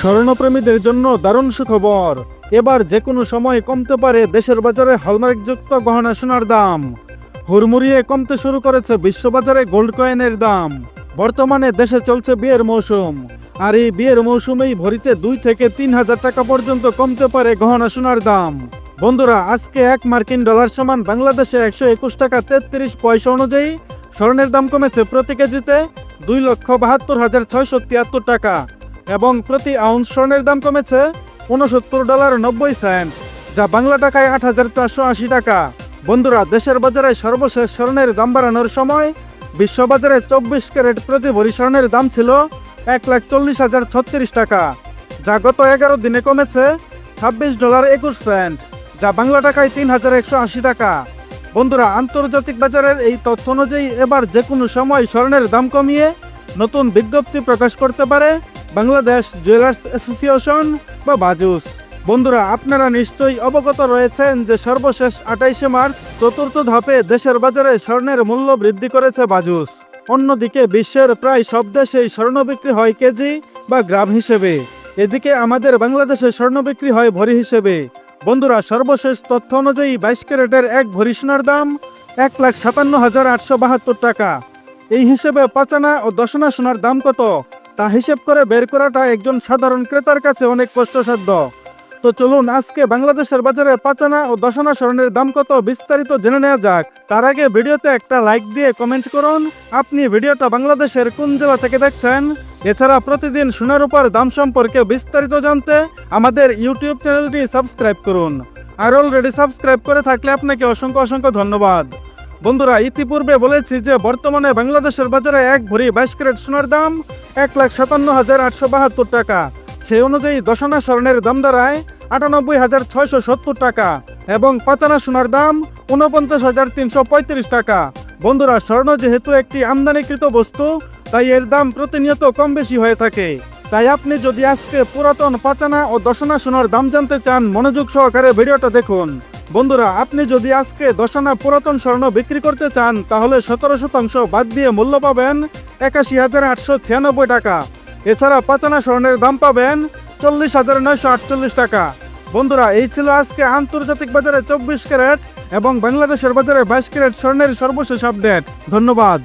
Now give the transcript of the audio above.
স্বর্ণপ্রেমীদের জন্য দারুণ সুখবর। এবার যে কোনো সময় কমতে পারে দেশের বাজারে হলমার্কযুক্ত গহনা সোনার দাম। হুড়মুড়িয়ে কমতে শুরু করেছে বিশ্ববাজারে গোল্ড কয়েনের দাম। বর্তমানে দেশে চলছে বিয়ের মৌসুম। আর এই বিয়ের মৌসুমেই ভরিতে দুই থেকে তিন হাজার টাকা পর্যন্ত কমতে পারে গহনা সোনার দাম। বন্ধুরা, আজকে এক মার্কিন ডলার সমান বাংলাদেশে একশো একুশ টাকা তেত্রিশ পয়সা অনুযায়ী স্বর্ণের দাম কমেছে প্রতি কেজিতে দুই লক্ষ বাহাত্তর হাজার ছয়শো তিয়াত্তর টাকা। এবং প্রতি আউন্স স্বর্ণের দাম কমেছে উনসত্তর ডলার নব্বই সেন্ট, যা বাংলা টাকায় আট হাজার চারশো আশি টাকা। বন্ধুরা, দেশের বাজারে সর্বশেষ স্বর্ণের দাম বাড়ানোর সময় বিশ্ববাজারে চব্বিশ ক্যারেট প্রতি ভরি স্বর্ণের দাম ছিল এক লাখ চল্লিশ হাজার ছত্রিশ টাকা, যা গত এগারো দিনে কমেছে ছাব্বিশ ডলার একুশ সেন্ট, যা বাংলা টাকায় তিন হাজার একশো আশি টাকা। বন্ধুরা, আন্তর্জাতিক বাজারের এই তথ্য অনুযায়ী এবার যে কোনো সময় স্বর্ণের দাম কমিয়ে নতুন বিজ্ঞপ্তি প্রকাশ করতে পারে বাংলাদেশ জুয়েলার্স অ্যাসোসিয়েশন বা বাজুস। বন্ধুরা, আপনারা নিশ্চয়ই অবগত রয়েছেন যে সর্বশেষ আঠাইশে মার্চ চতুর্থ ধাপে দেশের বাজারে স্বর্ণের মূল্য বৃদ্ধি করেছে বাজুস। অন্যদিকে বিশ্বের প্রায় সব দেশেই স্বর্ণ বিক্রি হয় কেজি বা গ্রাম হিসেবে। এদিকে আমাদের বাংলাদেশে স্বর্ণ বিক্রি হয় ভরি হিসেবে। বন্ধুরা, সর্বশেষ তথ্য অনুযায়ী বাইশ ক্যারেটের এক ভরি সোনার দাম এক লাখ সাতান্ন হাজার আটশো বাহাত্তর টাকা। এই হিসেবে পাচানা ও দশনা সোনার দাম কত? তা হিসেব করে বের করাটা একজন সাধারণ ক্রেতার কাছে অনেক কষ্টসাধ্য। তো চলুন আজকে বাংলাদেশের বাজারে পাচানা ও দশানা স্বর্ণের দাম কত বিস্তারিত জেনে নেওয়া যাক। তার আগে ভিডিওতে একটা লাইক দিয়ে কমেন্ট করুন, আপনি ভিডিওটা বাংলাদেশের কোন জেলা থেকে দেখছেন? এছাড়া প্রতিদিন সোনার উপর দাম সম্পর্কে বিস্তারিত জানতে আমাদের ইউটিউব চ্যানেলটি সাবস্ক্রাইব করুন। আর অলরেডি সাবস্ক্রাইব করে থাকলে আপনাকে অসংখ্য অসংখ্য ধন্যবাদ। বন্ধুরা, ইতিপূর্বে বলেছি যে বর্তমানে বাংলাদেশের বাজারে এক ভরি বাইশ ক্যারেট সোনার দাম এক লাখ সাতান্ন হাজার আটশো বাহাত্তর টাকা। সেই অনুযায়ী দশনা স্বর্ণের দাম দাঁড়ায় আটানব্বই হাজার ছয়শো সত্তর টাকা এবং পাঁচানা সোনার দাম উনপঞ্চাশ হাজার তিনশো পঁয়ত্রিশ টাকা। বন্ধুরা, স্বর্ণ যেহেতু একটি আমদানিকৃত বস্তু, তাই এর দাম প্রতিনিয়ত কম বেশি হয়ে থাকে। তাই আপনি যদি আজকে পুরাতন পাচানা ও দশনা সোনার দাম জানতে চান, মনোযোগ সহকারে ভিডিওটা দেখুন। বন্ধুরা, আপনি যদি আজকে দশানা পুরাতন স্বর্ণ বিক্রি করতে চান, তাহলে সতেরো শতাংশ বাদ দিয়ে মূল্য পাবেন একাশি হাজার আটশো ছিয়ানব্বই টাকা। এছাড়া পাচানা স্বর্ণের দাম পাবেন চল্লিশ হাজার নয়শো আটচল্লিশ টাকা। বন্ধুরা, এই ছিল আজকে আন্তর্জাতিক বাজারে চব্বিশ ক্যারেট এবং বাংলাদেশের বাজারে বাইশ ক্যারেট স্বর্ণের সর্বশেষ আপডেট। ধন্যবাদ।